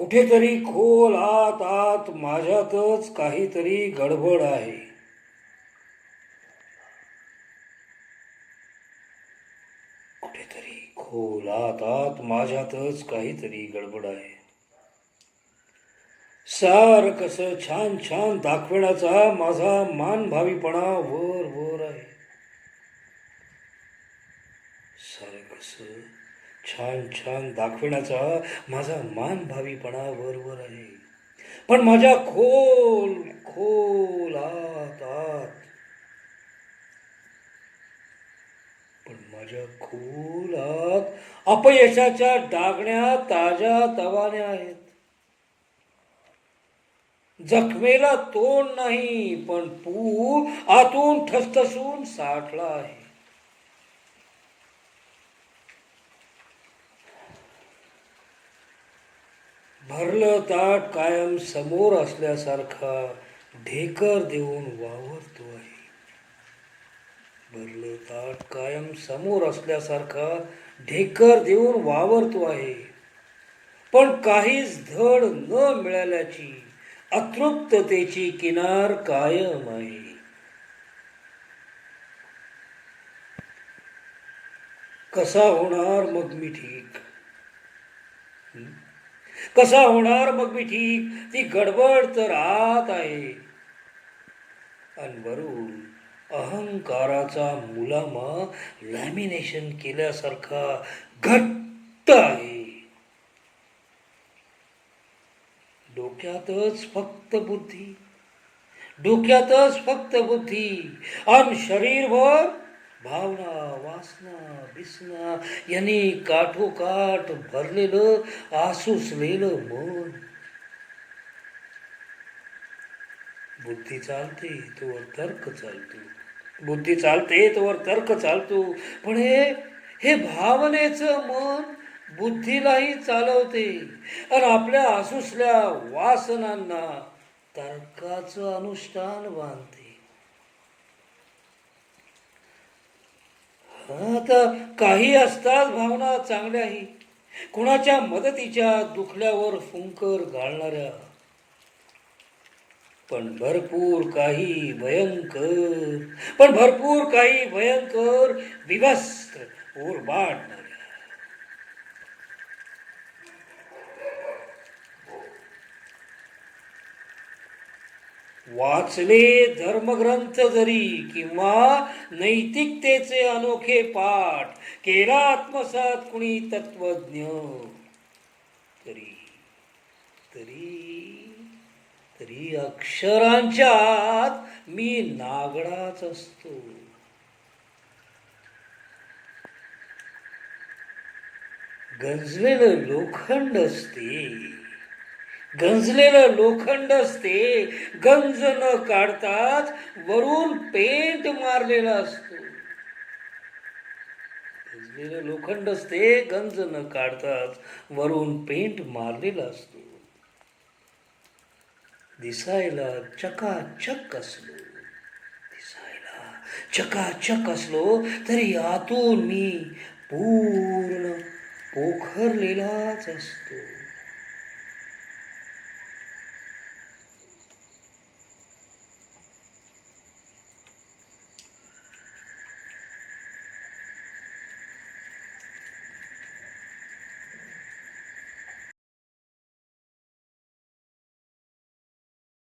कुठेतरी खोल आत आत माझ्यातच काहीतरी गडबड आहे. कुठेतरी खोल आत आत माझ्यातच काहीतरी गडबड आहे. सार कसं छान छान दाखविण्याचा माझा मानभावीपणा वर वर आहे. सार कसं छान छान दाखविण्याचा माझा मान भावीपणा वरवर आहे. पण माझ्या खोल खोल आत आत पण माझ्या खोल आत अपयशाच्या डागण्या ताज्या तवान्या आहेत. जखमेला तोंड नाही पण पू आतून ठसठसून साठला आहे. भरलं ताट कायम समोर असल्यासारखा ढेकर देऊन वावरतो आहे. भरलं ताट कायम समोर असल्यासारखा ढेकर देऊन वावरतो आहे. पण काहीच धड न मिळाल्याची अतृप्ततेची किनार कायम आहे. कसा होणार मग मी ठीक? कसा होणार मग मी ठीक? ती गडबड तर आत आहे. आणि वरून अहंकाराचा मुलामा लॅमिनेशन केल्यासारखा घट्ट आहे. डोक्यातच फक्त बुद्धी. डोक्यातच फक्त बुद्धी. आणि शरीरभर भावना वासना बिसना यांनी काठोकाठ भरलेलं आसुसलेलं मन. बुद्धी चालते तोवर तर्क चालतो. बुद्धी चालते तोवर तर्क चालतो. पण हे हे भावनेचं मन बुद्धीलाही चालवते. आणि आपल्या आसुसल्या वासनांना तर्काचं अनुष्ठान बांधते. आता काही असतात भावना चांगल्याही. कुणाच्या मदतीच्या दुखल्यावर फुंकर घालणाऱ्या. पण भरपूर काही भयंकर पण भरपूर काही भयंकर विभस्त्र ओरबाडणाऱ्या. वाचले धर्मग्रंथ जरी किंवा नैतिकतेचे अनोखे पाठ केला आत्मसात कुणी तत्वज्ञ? तरी तरी तरी अक्षरांच्या आत मी नागडाच असतो. गंजलेलं लोखंड असते. गंजलेलं लोखंड असते. गंज न काढताच वरून पेंट मारलेला असतो. गंजलेलं लोखंड असते गंज न काढताच वरून पेंट मारलेला असतो. दिसायला चकाचक असलो. दिसायला चकाचक असलो तरी आतून मी पूर्ण पोखरलेलाच असतो.